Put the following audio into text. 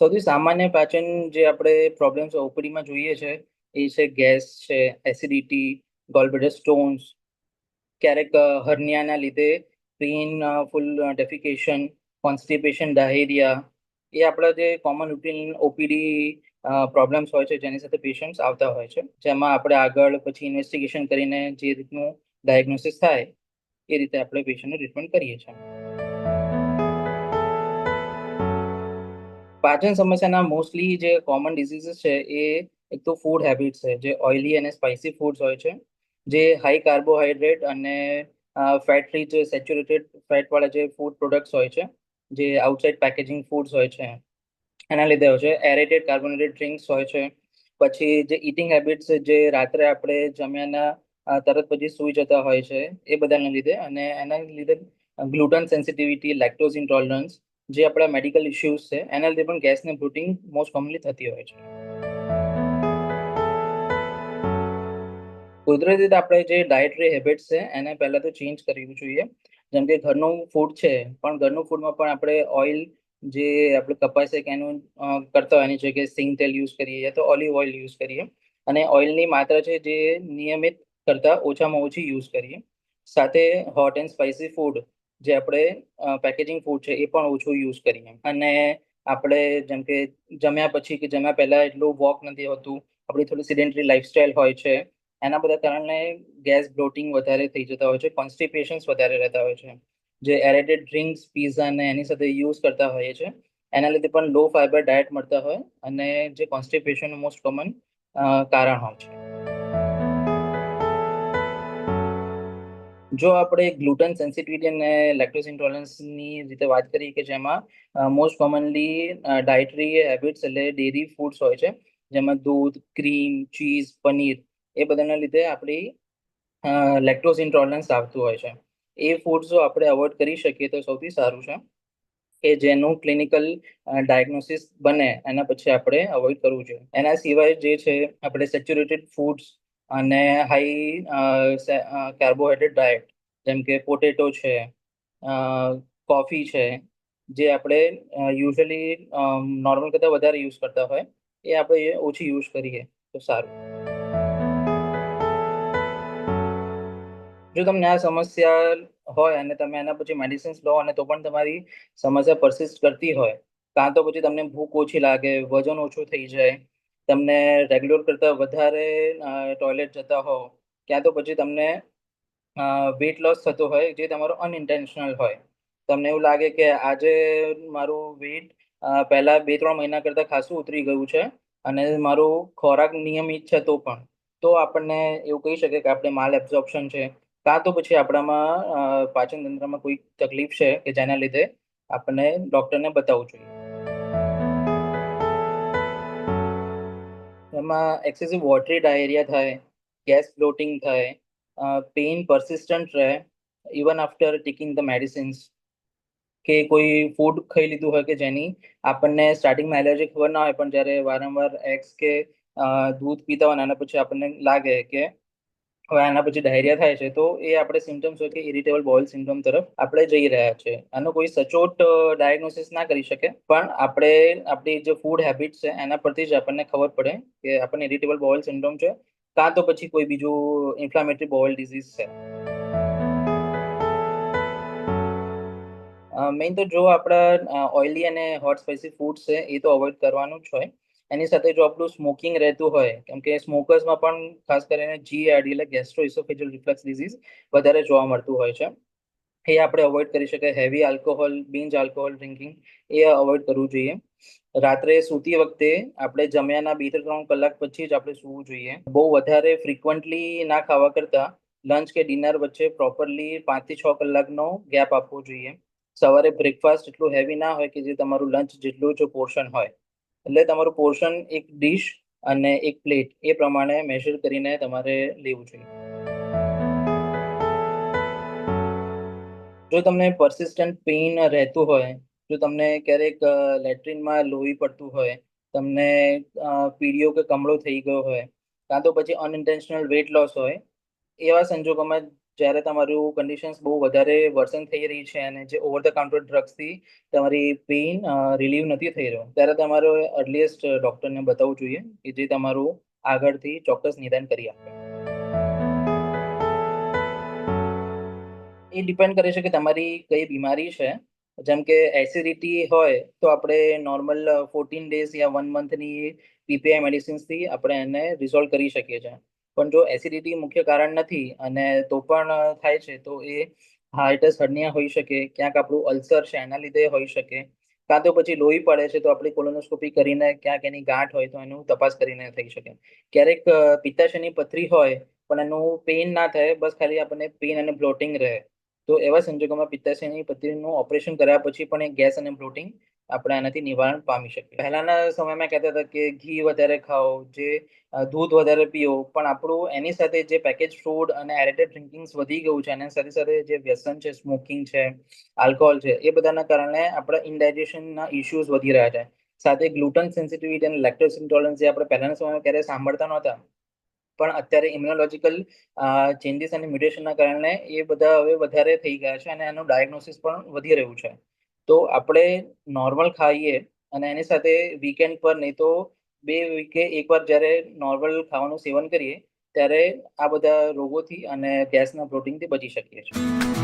સૌથી સામાન્ય પાચન જે આપણે પ્રોબ્લેમ્સ ઓપીડીમાં જોઈએ છે, એ છે ગેસ છે એસિડિટી ગોલબ્લેડર સ્ટોન્સ ક્યારેક હર્નિયાના લીધે painful defecation constipation diarrhoea એ આપણા જે કોમન રૂટીન ઓપીડી પ્રોબ્લેમ્સ હોય છે, જેની સાથે પેશન્ટ્સ આવતા હોય છે. જેમાં આપણે આગળ પછી ઇન્વેસ્ટિગેશન કરીને જે રીતનું ડાયગ્નોસિસ થાય, એ રીતે આપણે પેશન્ટને ટ્રીટમેન્ટ કરીએ છીએ. પાચન સમસ્યાના મોસ્ટલી જે કોમન ડિઝીઝીસ છે, એ એક તો ફૂડ હેબિટ્સ છે, જે ઓઇલી અને સ્પાઇસી ફૂડ્સ હોય છે, જે હાઈ કાર્બોહાઈડ્રેટ અને ફેટ રીચ સેચ્યુરેટેડ ફેટવાળા જે ફૂડ પ્રોડક્ટ્સ હોય છે, જે આઉટસાઇડ પેકેજિંગ ફૂડ્સ હોય છે, એના લીધે હોય છે એરેટેડ કાર્બોનેટેડ ડ્રિંક્સ હોય છે, પછી જે ઇટિંગ હેબિટ્સ જે રાત્રે આપણે જમ્યાના તરત પછી સૂઈ જતા હોય છે, એ બધાના લીધે અને એના લીધે ગ્લુટન સેન્સિટિવિટી લેક્ટોઝ ઇન્ટોલરન્સ જે આપણા મેડિકલ ઇશ્યુઝ છે એના લીધે પણ ગેસને બ્રુટિંગ મોસ્ટ કોમનલી થતી હોય છે. કુદરતી રીતે આપણે જે ડાયટરી હેબિટ્સ છે, એને પહેલાં તો ચેન્જ કરવું જોઈએ. જેમ કે ઘરનું ફૂડ છે, પણ ઘરનું ફૂડમાં પણ આપણે ઓઇલ જે આપણે કપાસ કે એનું કરતા હોય એની જગ્યાએ સિંગ તેલ યુઝ કરીએ યા તો ઓલિવ ઓઇલ યુઝ કરીએ. અને ઓઇલની માત્રા છે જે નિયમિત કરતાં ઓછામાં ઓછી યુઝ કરીએ. સાથે હોટ એન્ડ સ્પાઇસી ફૂડ જે આપણે પેકેજિંગ ફૂડ છે એ પણ ઓછું યુઝ કરીએ. અને આપણે જેમ કે જમ્યા પછી કે જમ્યા પહેલાં એટલું વોક નથી હોતું, આપણી થોડી સિડેન્ટરી લાઈફસ્ટાઈલ હોય છે, એના બધા કારણે ગેસ બ્લોટિંગ વધારે થઈ જતા હોય છે કોન્સ્ટિપેશન્સ વધારે રહેતા હોય છે. જે એરેટેડ ડ્રિંક્સ પીઝા ને એની સાથે યુઝ કરતા હોઈએ છીએ એના લીધે પણ લો ફાઈબર ડાયટ મળતા હોય અને જે કોન્સ્ટિપેશનનું મોસ્ટ કોમન કારણ હોય છે. જો આપણે ગ્લુટન સેન્સિટિવિટી અને લેક્ટોઝ ઇન્ટોલરન્સની રીતે વાત કરીએ કે જેમાં મોસ્ટ કોમનલી ડાયટરી હેબિટ્સ એટલે ડેરી ફૂડ્સ હોય છે, જેમાં દૂધ ક્રીમ ચીઝ પનીર એ બધાના લીધે આપણી લેક્ટોઝ ઇન્ટોલરન્સ આવતું હોય છે. એ ફૂડ્સ જો આપણે અવોઇડ કરી શકીએ તો સૌથી સારું છે કે જેનું ક્લિનિકલ ડાયગ્નોસિસ બને એના પછી આપણે અવોઇડ કરવું જોઈએ. એના સિવાય જે છે, આપણે સેચ્યુરેટેડ ફૂડ્સ અને હાઈ કાર્બોહાઈડ્રેટ ડાયટ જેમ કે પોટેટો છે કોફી છે, જે આપણે યુઝલી નોર્મલ કરતાં વધારે યુઝ કરતા હોય, એ આપણે ઓછી યુઝ કરીએ, તો સારું. જો તમને આ સમસ્યા હોય અને તમે એના પછી મેડિસિન્સ લો અને તો પણ તમારી સમસ્યા પરસિસ્ટ કરતી હોય, કાં તો પછી તમને ભૂખ ઓછી લાગે, વજન ઓછું થઈ જાય, તમને રેગ્યુલર કરતાં વધારે ટોયલેટ જતા હો ક્યાં તો પછી તમને વેટ લોસ થતો હોય, જે તમારો અનઇન્ટેન્શનલ હોય. તમને એવું લાગે કે આજે મારું વેટ પહેલાં બે ત્રણ મહિના કરતાં ખાસું ઉતરી ગયું છે અને મારું ખોરાક નિયમિત છે તો પણ. તો આપણને એવું કહી શકે કે આપણે માલ એબ્ઝોર્પ્શન છે. કાં તો પછી આપણામાં પાચન તંત્રમાં કોઈ તકલીફ છે કે જેના લીધે આપણને ડૉક્ટરને બતાવવું જોઈએ. એમાં એક્સેસિવ વોટરી ડાયરિયા થાય ગેસ બ્લોટિંગ થાય પેઇન પરસિસ્ટન્ટ રહે even after taking the medicines કે કોઈ ફૂડ ખાઈ લીધું હોય કે જેની આપણને સ્ટાર્ટિંગમાં એલર્જી ખબર ના હોય પણ જ્યારે વારંવાર એક્સ કે દૂધ પીતા હોય એના પછી આપણને લાગે કે હવે આના પછી ડાયરિયા થાય છે તો એ આપણે સિમ્ટમ્સ હોય કે ઇરિટેબલ બોઇલ સિમ્ટમ તરફ આપણે જઈ રહ્યા છે. આનો કોઈ સચોટ ડાયગ્નોસિસ ના કરી શકે, પણ આપણે આપણી જે ફૂડ હેબિટ છે, એના પરથી જ આપણને ખબર પડે કે આપણને ઇરિટેબલ બોઇલ સિન્ડ્રોમ છે કાં તો પછી કોઈ બીજું ઇન્ફ્લામેટરી બોવલ ડિઝીઝ છે. મેઇન તો જો આપણા ઓઇલી અને હોટ સ્પાઇસી ફૂડ છે, એ તો અવોઇડ કરવાનું જ હોય. એની સાથે જો આપણું સ્મોકિંગ રહેતું હોય, કેમ કે સ્મોકર્સમાં પણ ખાસ કરીને જીઆરડી એટલે ગેસ્ટ્રો ઇસોફેજલ રિફ્લેક્સ ડિઝીઝ વધારે જોવા મળતું હોય છે. એ આપણે અવોઇડ કરી શકીએ heavy alcohol binge alcohol drinking એ અવોઇડ કરવું જોઈએ. રાત્રે સૂતી વખતે આપણે જમ્યાના બે ત્રણ કલાક પછી જ આપણે સૂવું જોઈએ. બહુ વધારે ફ્રિકવન્ટલી ના ખાવા કરતાં લંચ કે ડિનર વચ્ચે પ્રોપરલી પાંચથી છ કલાકનો ગેપ આપવો જોઈએ. સવારે બ્રેકફાસ્ટ એટલું હેવી ના હોય કે જે તમારું લંચ જેટલું જ પોર્શન હોય. એટલે તમારું પોર્શન એક ડીશ અને એક પ્લેટ એ પ્રમાણે મેઝર કરીને તમારે લેવું જોઈએ. જો તમને પરસિસ્ટન્ટ પેઇન રહેતું હોય જો તમને ક્યારેક લેટ્રિનમાં લોહી પડતું હોય, તમને પીડીઓ કે કમળો થઈ ગયો હોય, કાં તો પછી અનઇન્ટેન્શનલ વેટ લોસ હોય, એવા સંજોગોમાં જ્યારે તમારું કન્ડિશન્સ બહુ વધારે વર્સન થઈ રહી છે અને જે ઓવર ધ કાઉન્ટર ડ્રગ્સથી તમારી પેઇન રિલીવ નથી થઈ રહ્યો, ત્યારે તમારે અર્લીએસ્ટ ડૉક્ટરને બતાવવું જોઈએ કે જે તમારું આગળથી ચોક્કસ નિદાન કરી આપે. એ ડિપેન્ડ કરે છે કે તમારી કઈ બીમારી છે જેમ કે એસિડિટી હોય તો આપણે નોર્મલ ફોર્ટીન ડેઝ યા વન મંથની પીપીઆઈ મેડિસિન્સથી આપણે એને રિઝોલ્વ કરી શકીએ છીએ. પણ જો એસિડિટી મુખ્ય કારણ નથી અને તો પણ થાય છે, તો એ હાર્ટસ હર્નિયા હોઈ શકે, ક્યાંક આપણું અલ્સર છે, એના લીધે હોઈ શકે. કાં તો પછી લોહી પડે છે, તો આપણે કોલોનોસ્કોપી કરીને ક્યાંક એની ગાંઠ હોય તો એનું તપાસ કરીને થઈ શકે. ક્યારેક પિત્તાશયની પથરી હોય પણ એનું પેઇન ના થાય, બસ ખાલી આપણને પેઇન અને બ્લોટિંગ રહે. તો એવા સંજોગોમાં પિત્તાશયની પથરીનું ઓપરેશન કર્યા પછી પણ એ ગેસ અને બ્લોટિંગ આપણે આનાથી નિવારણ પામી શકીએ. પહેલાના સમયમાં કહેતા હતા કે ઘી વધારે ખાઓ, જે દૂધ વધારે પીઓ, પણ આપણું એની સાથે જે પેકેજ ફૂડ અને એરેટેડ ડ્રિંકિંગ્સ વધી ગયું છે, એની સાથે સાથે જે વ્યસન છે સ્મોકિંગ છે આલ્કોહોલ છે, એ બધાના કારણે આપણા ઇનડાઇજેશનના ઇશ્યુઝ વધી રહ્યા છે. સાથે ગ્લુટન સેન્સિટિવિટી અને લેક્ટોસ ઇન્ટોલરન્સ જે આપણે પહેલાના સમયમાં ક્યારેય સાંભળતા નહોતા પણ અત્યારે ઇમ્યુનોલોજીકલ ચેન્જીસ અને મ્યુટેશનના કારણે એ બધા હવે વધારે થઈ ગયા છે અને એનું ડાયગ્નોસિસ પણ વધી રહ્યું છે. તો આપણે નોર્મલ ખાઈએ અને એની સાથે વીકેન્ડ પર નહીં તો બે વીકે એકવાર જ્યારે નોર્મલ ખાવાનું સેવન કરીએ, ત્યારે આ બધા રોગોથી અને ગેસના પ્રોટીનથી બચી શકીએ છીએ.